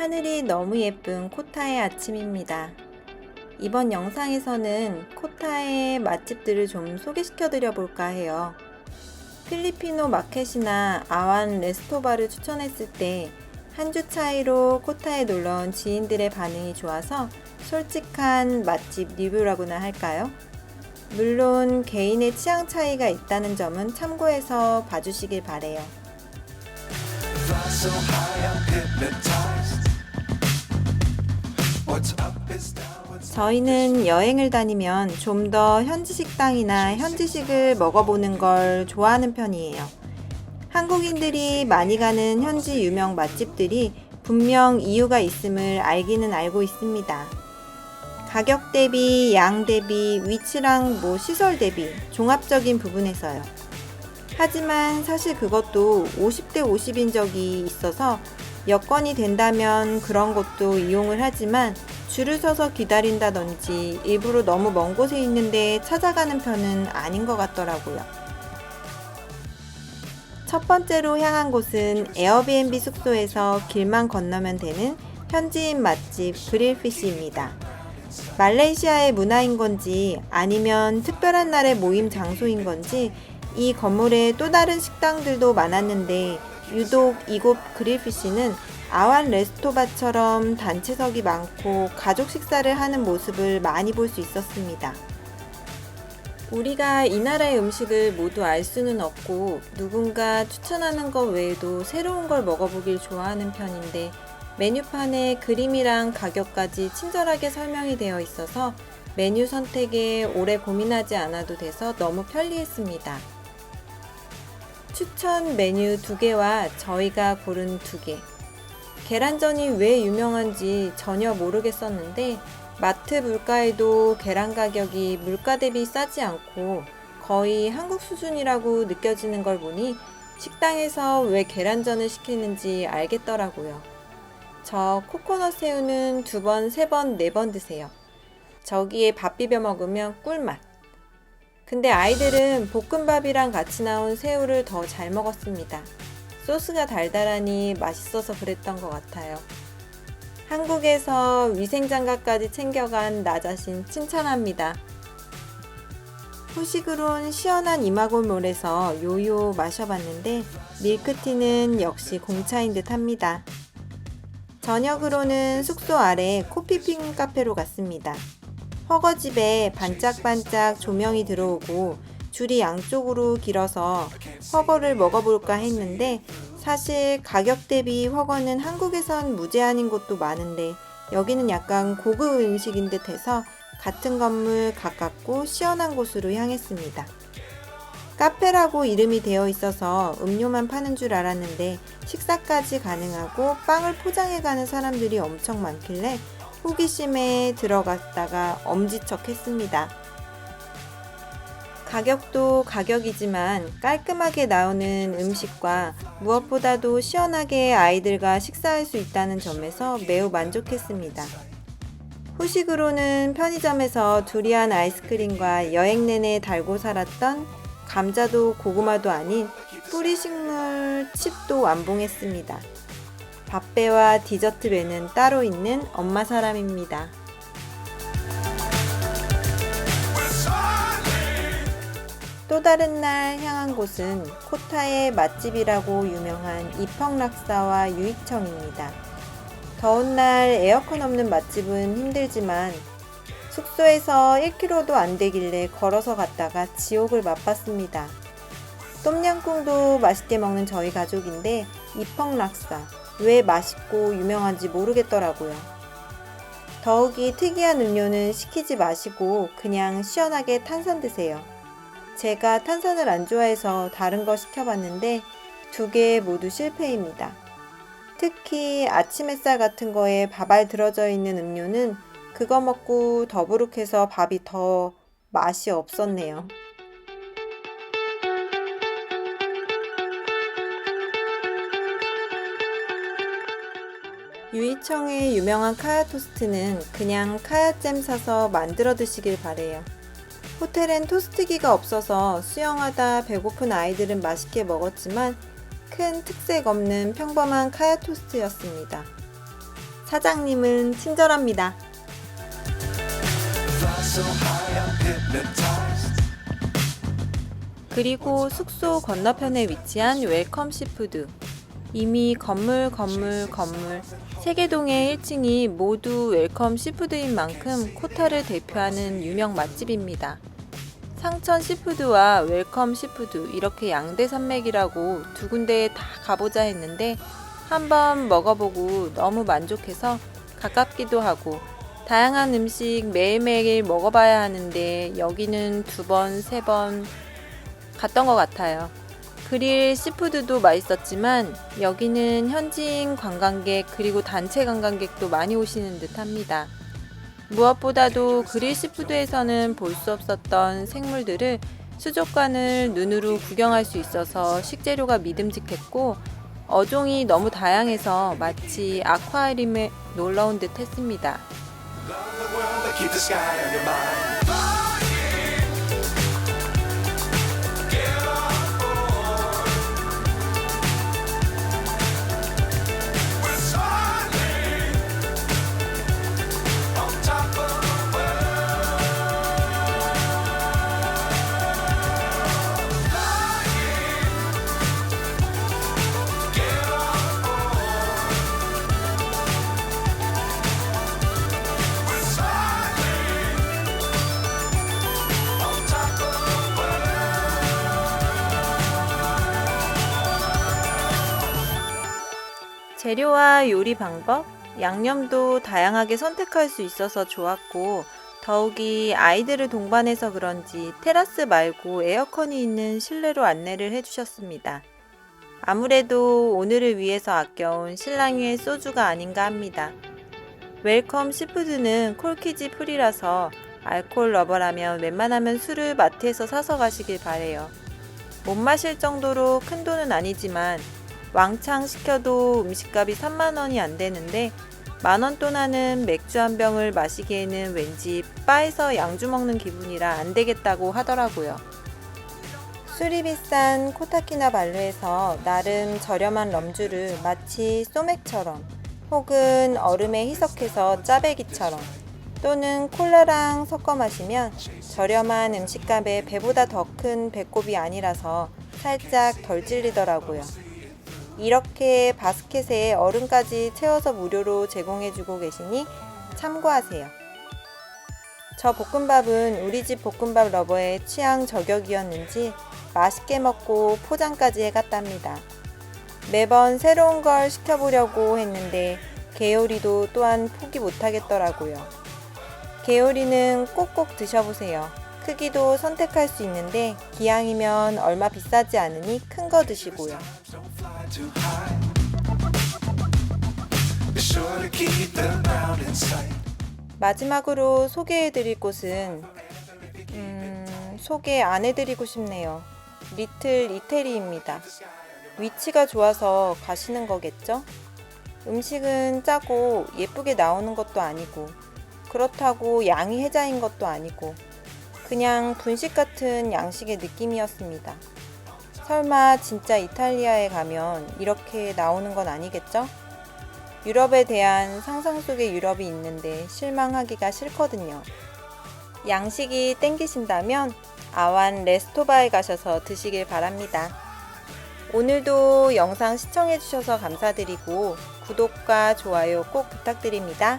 하늘이 너무 예쁜 코타의 아침입니다. 이번 영상에서는 코타의 맛집들을 좀 소개시켜 드려 볼까 해요. 필리피노 마켓이나 아완 레스토바를 추천했을 때 한 주 차이로 코타에 놀러 온 지인들의 반응이 좋아서 솔직한 맛집 리뷰라고나 할까요? 물론 개인의 취향 차이가 있다는 점은 참고해서 봐주시길 바래요. 저희는 여행을 다니면 좀 더 현지 식당이나 현지식을 먹어보는 걸 좋아하는 편이에요. 한국인들이 많이 가는 현지 유명 맛집들이 분명 이유가 있음을 알기는 알고 있습니다. 가격 대비, 양 대비, 위치랑 뭐 시설 대비, 종합적인 부분에서요. 하지만 사실 그것도 50대 50인 적이 있어서 여건이 된다면 그런 것도 이용을 하지만 줄을 서서 기다린다든지 일부러 너무 먼 곳에 있는데 찾아가는 편은 아닌 것 같더라고요. 첫 번째로 향한 곳은 에어비앤비 숙소에서 길만 건너면 되는 현지인 맛집 그릴피쉬입니다. 말레이시아의 문화인 건지 아니면 특별한 날의 모임 장소인 건지 이 건물에 또 다른 식당들도 많았는데 유독 이곳 그릴피쉬는 아완 레스토바처럼 단체석이 많고 가족 식사를 하는 모습을 많이 볼 수 있었습니다. 우리가 이 나라의 음식을 모두 알 수는 없고 누군가 추천하는 것 외에도 새로운 걸 먹어보길 좋아하는 편인데 메뉴판에 그림이랑 가격까지 친절하게 설명이 되어 있어서 메뉴 선택에 오래 고민하지 않아도 돼서 너무 편리했습니다. 추천 메뉴 두 개와 저희가 고른 두 개. 계란전이 왜 유명한지 전혀 모르겠었는데 마트 물가에도 계란 가격이 물가 대비 싸지 않고 거의 한국 수준이라고 느껴지는 걸 보니 식당에서 왜 계란전을 시키는지 알겠더라고요. 저 코코넛 새우는 두 번, 세 번, 네 번 드세요. 저기에 밥 비벼 먹으면 꿀맛. 근데 아이들은 볶음밥이랑 같이 나온 새우를 더 잘 먹었습니다. 소스가 달달하니 맛있어서 그랬던 것 같아요. 한국에서 위생장갑까지 챙겨간 나 자신 칭찬합니다. 후식으론 시원한 이마골몰에서 요요 마셔봤는데 밀크티는 역시 공차인 듯 합니다. 저녁으로는 숙소 아래 코피핑 카페로 갔습니다. 허거집에 반짝반짝 조명이 들어오고 줄이 양쪽으로 길어서 허거를 먹어볼까 했는데 사실 가격 대비 허거는 한국에선 무제한인 곳도 많은데 여기는 약간 고급 음식인 듯 해서 같은 건물 가깝고 시원한 곳으로 향했습니다. 카페라고 이름이 되어 있어서 음료만 파는 줄 알았는데 식사까지 가능하고 빵을 포장해 가는 사람들이 엄청 많길래 호기심에 들어갔다가 엄지척 했습니다. 가격도 가격이지만 깔끔하게 나오는 음식과 무엇보다도 시원하게 아이들과 식사할 수 있다는 점에서 매우 만족했습니다. 후식으로는 편의점에서 두리안 아이스크림과 여행 내내 달고 살았던 감자도 고구마도 아닌 뿌리 식물 칩도 완봉했습니다. 밥배와 디저트 배는 따로 있는 엄마 사람입니다. 또 다른 날 향한 곳은 코타의 맛집이라고 유명한 이펑락사와 유익청입니다. 더운 날 에어컨 없는 맛집은 힘들지만 숙소에서 1km도 안 되길래 걸어서 갔다가 지옥을 맛봤습니다. 똠양꿍도 맛있게 먹는 저희 가족인데 이펑락사 왜 맛있고 유명한지 모르겠더라고요. 더욱이 특이한 음료는 시키지 마시고 그냥 시원하게 탄산 드세요. 제가 탄산을 안 좋아해서 다른 거 시켜봤는데 두 개 모두 실패입니다. 특히 아침 햇살 같은 거에 밥알 들어져 있는 음료는 그거 먹고 더부룩해서 밥이 더 맛이 없었네요. 유이청의 유명한 카야 토스트는 그냥 카야잼 사서 만들어 드시길 바래요. 호텔엔 토스트기가 없어서 수영하다 배고픈 아이들은 맛있게 먹었지만 큰 특색 없는 평범한 카야 토스트였습니다. 사장님은 친절합니다. 그리고 숙소 건너편에 위치한 웰컴 시푸드. 이미 건물, 건물, 건물, 세계동의 1층이 모두 웰컴 시푸드인 만큼 코타를 대표하는 유명 맛집입니다. 상천 시푸드와 웰컴 시푸드 이렇게 양대 산맥이라고 두 군데에 다 가보자 했는데 한번 먹어보고 너무 만족해서 가깝기도 하고 다양한 음식 매일매일 먹어봐야 하는데 여기는 두 번, 세 번 갔던 것 같아요. 그릴 시푸드도 맛있었지만 여기는 현지인 관광객 그리고 단체 관광객도 많이 오시는 듯 합니다. 무엇보다도 그릴 시푸드에서는 볼 수 없었던 생물들을 수족관을 눈으로 구경할 수 있어서 식재료가 믿음직했고 어종이 너무 다양해서 마치 아쿠아리움에 온듯 했습니다. 재료와 요리 방법, 양념도 다양하게 선택할 수 있어서 좋았고, 더욱이 아이들을 동반해서 그런지 테라스 말고 에어컨이 있는 실내로 안내를 해주셨습니다. 아무래도 오늘을 위해서 아껴온 신랑의 소주가 아닌가 합니다. 웰컴 시푸드는 콜키지 풀이라서 알콜 러버라면 웬만하면 술을 마트에서 사서 가시길 바래요. 못 마실 정도로 큰 돈은 아니지만 왕창 시켜도 음식값이 3만 원이 안 되는데 만원돈 하는 맥주 한 병을 마시기에는 왠지 바에서 양주 먹는 기분이라 안 되겠다고 하더라고요. 술이 비싼 코타키나 발루에서 나름 저렴한 럼주를 마치 소맥처럼 혹은 얼음에 희석해서 짜배기처럼 또는 콜라랑 섞어 마시면 저렴한 음식값에 배보다 더 큰 배꼽이 아니라서 살짝 덜 찔리더라고요. 이렇게 바스켓에 얼음까지 채워서 무료로 제공해주고 계시니 참고하세요. 저 볶음밥은 우리 집 볶음밥 러버의 취향 저격이었는지 맛있게 먹고 포장까지 해갔답니다. 매번 새로운 걸 시켜보려고 했는데 게오리도 또한 포기 못하겠더라고요. 게오리는 꼭꼭 드셔보세요. 크기도 선택할 수 있는데 기왕이면 얼마 비싸지 않으니 큰 거 드시고요. 마지막으로 소개해드릴 곳은 음, 소개 안 해드리고 싶네요. 리틀 이태리입니다. 위치가 좋아서 가시는 거겠죠? 음식은 짜고 예쁘게 나오는 것도 아니고 그렇다고 양이 해자인 것도 아니고 그냥 분식 같은 양식의 느낌이었습니다. 설마 진짜 이탈리아에 가면 이렇게 나오는 건 아니겠죠? 유럽에 대한 상상 속의 유럽이 있는데 실망하기가 싫거든요. 양식이 땡기신다면 아완 레스토바에 가셔서 드시길 바랍니다. 오늘도 영상 시청해주셔서 감사드리고 구독과 좋아요 꼭 부탁드립니다.